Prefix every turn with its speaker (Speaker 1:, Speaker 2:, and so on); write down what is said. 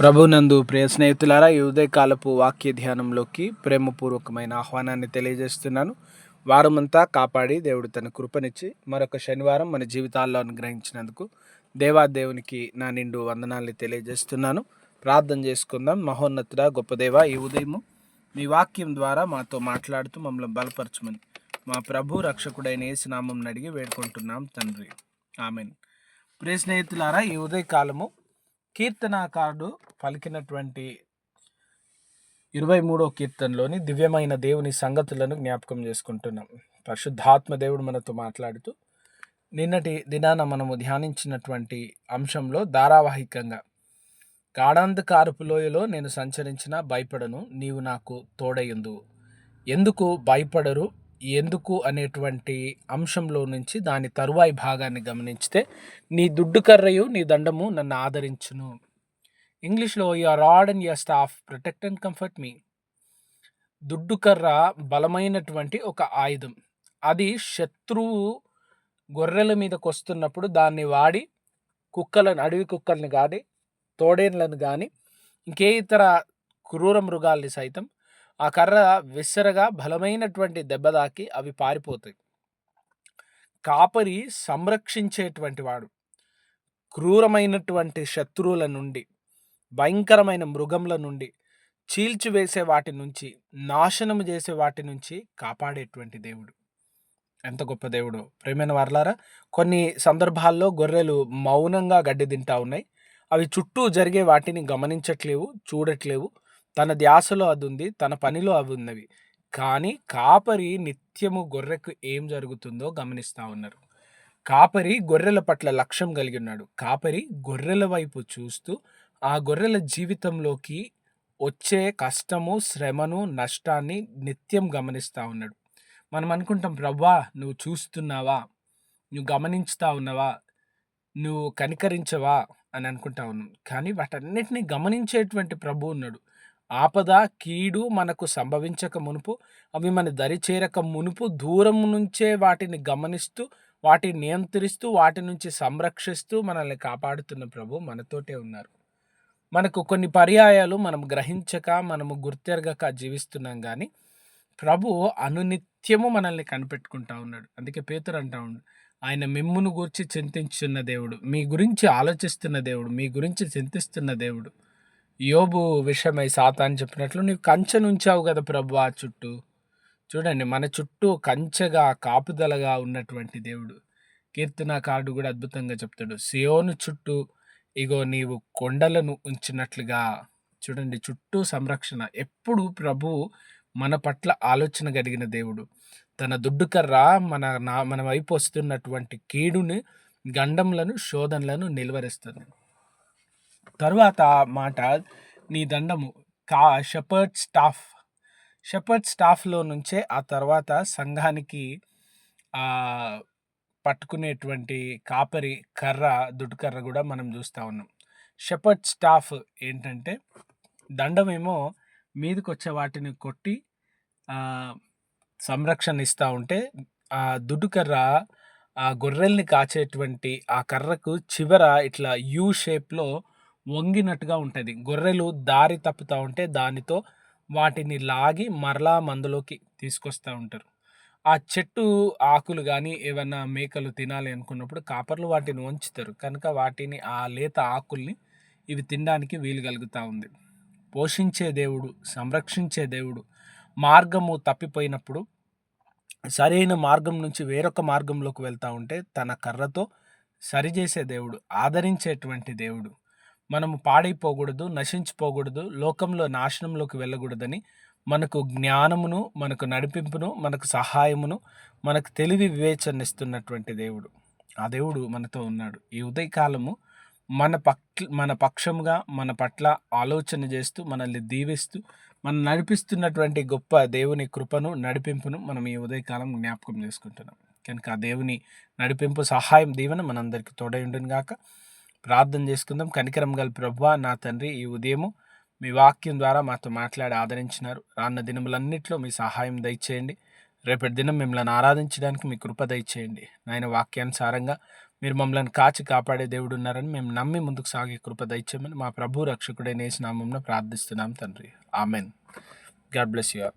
Speaker 1: ప్రభునందు ప్రియ స్నేహితులారా ఈ ఉదయకాలపు వాక్య ధ్యానంలోకి ప్రేమపూర్వకమైన ఆహ్వానాన్ని తెలియజేస్తున్నాను. వారమంతా కాపాడి దేవుడు తన కృపనిచ్చి మరొక శనివారం మన జీవితాల్లో అనుగ్రహించినందుకు దేవాదేవునికి నా నిండు వందనాల్ని తెలియజేస్తున్నాను. ప్రార్థన చేసుకుందాం. మహోన్నతుడ గొప్ప దేవ ఈ ఉదయము మీ వాక్యం ద్వారా మాతో మాట్లాడుతూ మమ్మల్ని బలపరచమని మా ప్రభు రక్షకుడైన యేసునామం అడిగి వేడుకుంటున్నాం తండ్రి. ఆమెన్. ప్రియ స్నేహితులారా ఈ ఉదయకాలము కీర్తనాకారుడు పలికినటువంటి ఇరవై మూడో కీర్తనలోని దివ్యమైన దేవుని సంగతులను జ్ఞాపకం చేసుకుంటున్నాం. పరిశుద్ధాత్మ దేవుడు మనతో మాట్లాడుతూ నిన్నటి దినాన మనము ధ్యానించినటువంటి అంశంలో ధారావాహికంగా గాఢాంధకారపు లోయలో నేను సంచరించిన భయపడను నీవు నాకు తోడయుందు ఎందుకు భయపడరు? ఎందుకు అనేటువంటి అంశంలో నుంచి దాని తరువాయి భాగాన్ని గమనించితే నీ దుడ్డు కర్రయు నీ దండము నన్ను ఆదరించును. ఇంగ్లీష్లో your rod and your staff protect and comfort మీ దుడ్డు కర్ర బలమైనటువంటి ఒక ఆయుధం. అది శత్రువు గొర్రెల మీదకు వస్తున్నప్పుడు దాన్ని వాడి కుక్కలను అడవి కుక్కల్ని కానీ తోడేన్లను కానీ ఇంకే ఇతర క్రూర మృగాల్ని సైతం ఆ కర్ర విసరగా బలమైనటువంటి దెబ్బ తాకి అవి పారిపోతాయి. కాపరి సంరక్షించేటువంటి వాడు. క్రూరమైనటువంటి శత్రువుల నుండి భయంకరమైన మృగంల నుండి చీల్చివేసే వాటి నుంచి నాశనం చేసే వాటి నుంచి కాపాడేటువంటి దేవుడు. ఎంత గొప్ప దేవుడు. ప్రేమైన వర్లారా కొన్ని సందర్భాల్లో గొర్రెలు మౌనంగా గడ్డి తింటా ఉన్నాయి. అవి చుట్టూ జరిగే వాటిని గమనించట్లేవు చూడట్లేవు. తన ధ్యాసలో అది ఉంది తన పనిలో అవి ఉన్నవి కానీ కాపరి నిత్యము గొర్రెకు ఏం జరుగుతుందో గమనిస్తూ ఉన్నారు. కాపరి గొర్రెల పట్ల లక్ష్యం కలిగి ఉన్నాడు. కాపరి గొర్రెల వైపు చూస్తూ ఆ గొర్రెల జీవితంలోకి వచ్చే కష్టము శ్రమను నష్టాన్ని నిత్యం గమనిస్తూ ఉన్నాడు. మనం అనుకుంటాం ప్రభా నువ్వు చూస్తున్నావా? నువ్వు గమనించుతా ఉన్నావా? నువ్వు కనికరించవా? అని అనుకుంటా ఉన్నాం. కానీ వాటన్నిటిని గమనించేటువంటి ప్రభు ఉన్నాడు. ఆపద కీడు మనకు సంభవించక మునుపు అవి మన దరి చేరక మునుపు దూరం నుంచే వాటిని గమనిస్తూ వాటిని నియంత్రిస్తూ వాటి నుంచి సంరక్షిస్తూ మనల్ని కాపాడుతున్న ప్రభు మనతోటే ఉన్నారు. మనకు కొన్ని పర్యాయాలు మనం గ్రహించక మనము గుర్తెరగక జీవిస్తున్నాం కానీ ప్రభు అనునిత్యము మనల్ని కనిపెట్టుకుంటా ఉన్నాడు. అందుకే పేతురు అంటా ఉన్నాడు ఆయన మిమ్మును గురించి చింతించున్న దేవుడు మీ గురించి ఆలోచిస్తున్న దేవుడు మీ గురించి చింతిస్తున్న దేవుడు. యోబు విషయమై సాతాన్ చెప్పినట్లు నీవు కంచె నుంచావు కదా ప్రభు ఆ చుట్టూ? చూడండి మన చుట్టూ కంచెగా కాపుదలగా ఉన్నటువంటి దేవుడు. కీర్తనాకారుడు కూడా అద్భుతంగా చెప్తాడు సియోను చుట్టూ ఇగో నీవు కొండలను ఉంచినట్లుగా. చూడండి చుట్టూ సంరక్షణ. ఎప్పుడు ప్రభు మన పట్ల ఆలోచన కలిగిన దేవుడు. తన దుడ్డుకర్ర మన నా మన వైపు వస్తున్నటువంటి కీడుని గండంలను శోధనలను నిలువరిస్తుంది తరువాత మాట నీ దండము కా షెపర్డ్ స్టాఫ్ షెపర్డ్ స్టాఫ్లో నుంచే ఆ తర్వాత సంఘానికి పట్టుకునేటువంటి కాపరి కర్ర దుడ్డుకర్ర కూడా మనం చూస్తూ ఉన్నాం. షెపర్డ్ స్టాఫ్ ఏంటంటే దండమేమో మీదకి వచ్చే వాటిని కొట్టి సంరక్షణ ఇస్తూ ఉంటే ఆ దుడ్డుకర్ర ఆ గొర్రెల్ని కాచేటువంటి ఆ కర్రకు చివర ఇట్లా యూ షేప్లో వంగినట్టుగా ఉంటుంది. గొర్రెలు దారి తప్పుతూ ఉంటే దానితో వాటిని లాగి మరలా మందులోకి తీసుకొస్తూ ఉంటారు. ఆ చెట్టు ఆకులు కానీ ఏమన్నా మేకలు తినాలి అనుకున్నప్పుడు కాపర్లు వాటిని వంచుతారు. కనుక వాటిని ఆ లేత ఆకుల్ని ఇవి తినడానికి వీలు కలుగుతూ ఉంది. పోషించే దేవుడు సంరక్షించే దేవుడు మార్గము తప్పిపోయినప్పుడు సరైన మార్గం నుంచి వేరొక మార్గంలోకి వెళ్తూ ఉంటే తన కర్రతో సరిచేసే దేవుడు ఆదరించేటువంటి దేవుడు. మనము పాడైపోకూడదు నశించిపోకూడదు లోకంలో నాశనంలోకి వెళ్ళకూడదని మనకు జ్ఞానమును మనకు నడిపింపును మనకు సహాయమును మనకు తెలివి వివేచనిస్తున్నటువంటి దేవుడు. ఆ దేవుడు మనతో ఉన్నాడు. ఈ ఉదయకాలము మన పక్ మన పక్షముగా మన పట్ల ఆలోచన చేస్తూ మనల్ని దీవిస్తూ మనం నడిపిస్తున్నటువంటి గొప్ప దేవుని కృపను నడిపింపును మనం ఈ ఉదయకాలం జ్ఞాపకం చేసుకుంటున్నాం. కనుక ఆ దేవుని నడిపింపు సహాయం దీవెన మనందరికీ తోడై ఉండను గాక ప్రార్థన చేసుకుందాం. కనికరం గల ప్రభు నా తండ్రి ఈ ఉదయము మీ వాక్యం ద్వారా మాతో మాట్లాడి ఆదరించినారు. రాన్న దినములన్నింటిలో మీ సహాయం దయచేయండి. రేపటి దినం మిమ్మల్ని ఆరాధించడానికి మీ కృప దయచేయండి. నాయన వాక్యానుసారంగా మీరు మమ్మల్ని కాచి కాపాడే దేవుడు ఉన్నారని మేము నమ్మి ముందుకు సాగే కృప దయచేయమని మా ప్రభు రక్షకుడైన నామంలో ప్రార్థిస్తున్నాం తండ్రి. ఆమెన్. God bless you